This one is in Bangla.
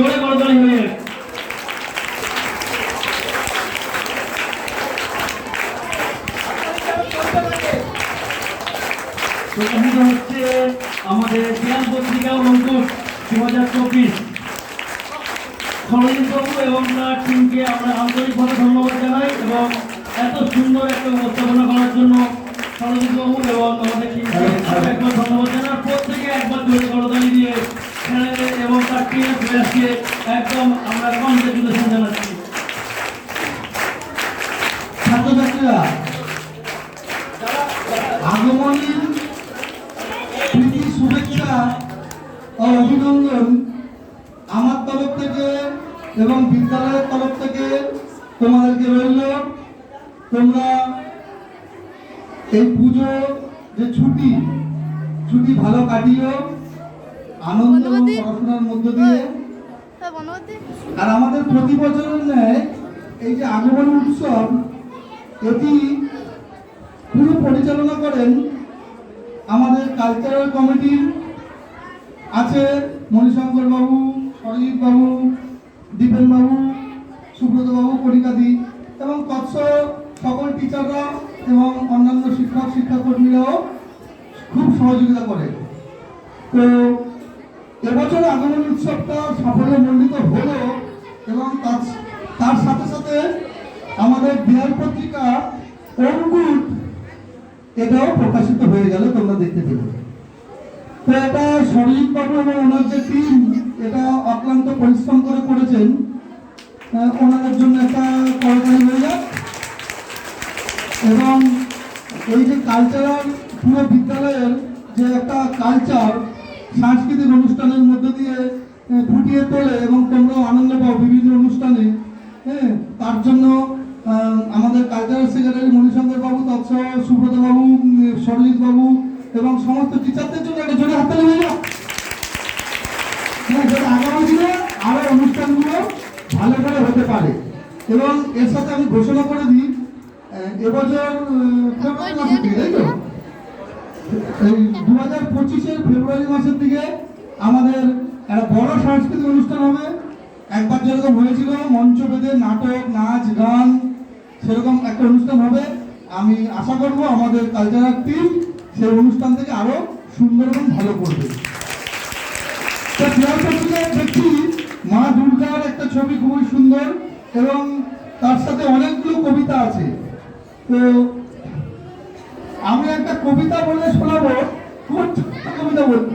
জোরে করতালি হয়ে। হচ্ছে আমাদের বিয়ান পত্রিকা অঙ্কুশ দু হাজার চব্বিশ। সরজিৎ বাবু এবং তার টিমকে আমরা আন্তরিকভাবে ধন্যবাদ জানাই এবং এত সুন্দর একটা উপস্থাপনা করার জন্য সরজিৎ বাবু এবং তার টিমের একদম আমরা কনগ্রেচুলেশন জানাচ্ছি ছাত্রছাত্রীরা আগমনীর প্রীতি শুভেচ্ছা ও অভিনন্দন আমার তরফ থেকে এবং বিদ্যালয়ের তরফ থেকে তোমাদেরকে রইল। তোমরা এই পুজো যে ছুটি ছুটি ভালো কাটিও। আনন্দ এবং পড়াশোনার মধ্য দিয়ে আর আমাদের প্রতি বছরের ন্যায় এই যে আগমনী উৎসব, এটি পুরো পরিচালনা করেন আমাদের কালচারাল কমিটির আছে মণিশঙ্কর বাবু সরজিৎ বাবু দীপেন বাবু সুব্রত বাবু কলিকাদি এবং তৎস সকল টিচাররা এবং অন্যান্য শিক্ষক, শিক্ষাকর্মীরাও খুব সহযোগিতা করে। তো এবছর আগমন উৎসবটা সাফল্য মণ্ডিত হলো এবং তার সাথে সাথে আমাদের বিহার পত্রিকা অঙ্কুর এটাও প্রকাশিত হয়ে গেল, তোমরা দেখতে পেলে। তো এটা সরজিৎ বাবু এবং ওনার যে টিম এটা অক্লান্ত পরিশ্রম করে করেছেন। ওনাদের জন্য একটা করতালি হয়ে যাক। এবং এই যে কালচারাল পুরো বিদ্যালয়ের যে একটা কালচার সাংস্কৃতিক অনুষ্ঠানের মধ্য দিয়ে ফুটিয়ে তোলে এবং তোমরাও আনন্দ পাও বিভিন্ন অনুষ্ঠানে। হ্যাঁ তার জন্য আমাদের কালচারাল সেক্রেটারি মণিশঙ্কর বাবু তৎসহ সুব্রত বাবু সরজিৎ বাবু এবং সমস্ত টিচারদের জন্য একটা জোরে হাততালি হয়ে হ্যাঁ, আগামী দিনে আরও অনুষ্ঠানগুলো ভালো করে হতে পারে। এবং এর সাথে আমি ঘোষণা করে দিই এবছর ফেব্রুয়ারি তাই তো? এই দু হাজার পঁচিশের ফেব্রুয়ারি মাসের দিকে আমাদের একটা বড় সাংস্কৃতিক অনুষ্ঠান হবে। একবার যেরকম হয়েছিল, মঞ্চ বেঁধে নাটক, নাচ, গান, সেরকম একটা অনুষ্ঠান হবে। আমি আশা করব আমাদের কালচারাল টিম সেই অনুষ্ঠান থেকে আরও সুন্দর এবং ভালো করবে। দেখছি মা দুর্গার একটা ছবি খুবই সুন্দর এবং তার সাথে অনেকগুলো কবিতা আছে। তো কবিতা বলে শোনাবো কবিতা বলব?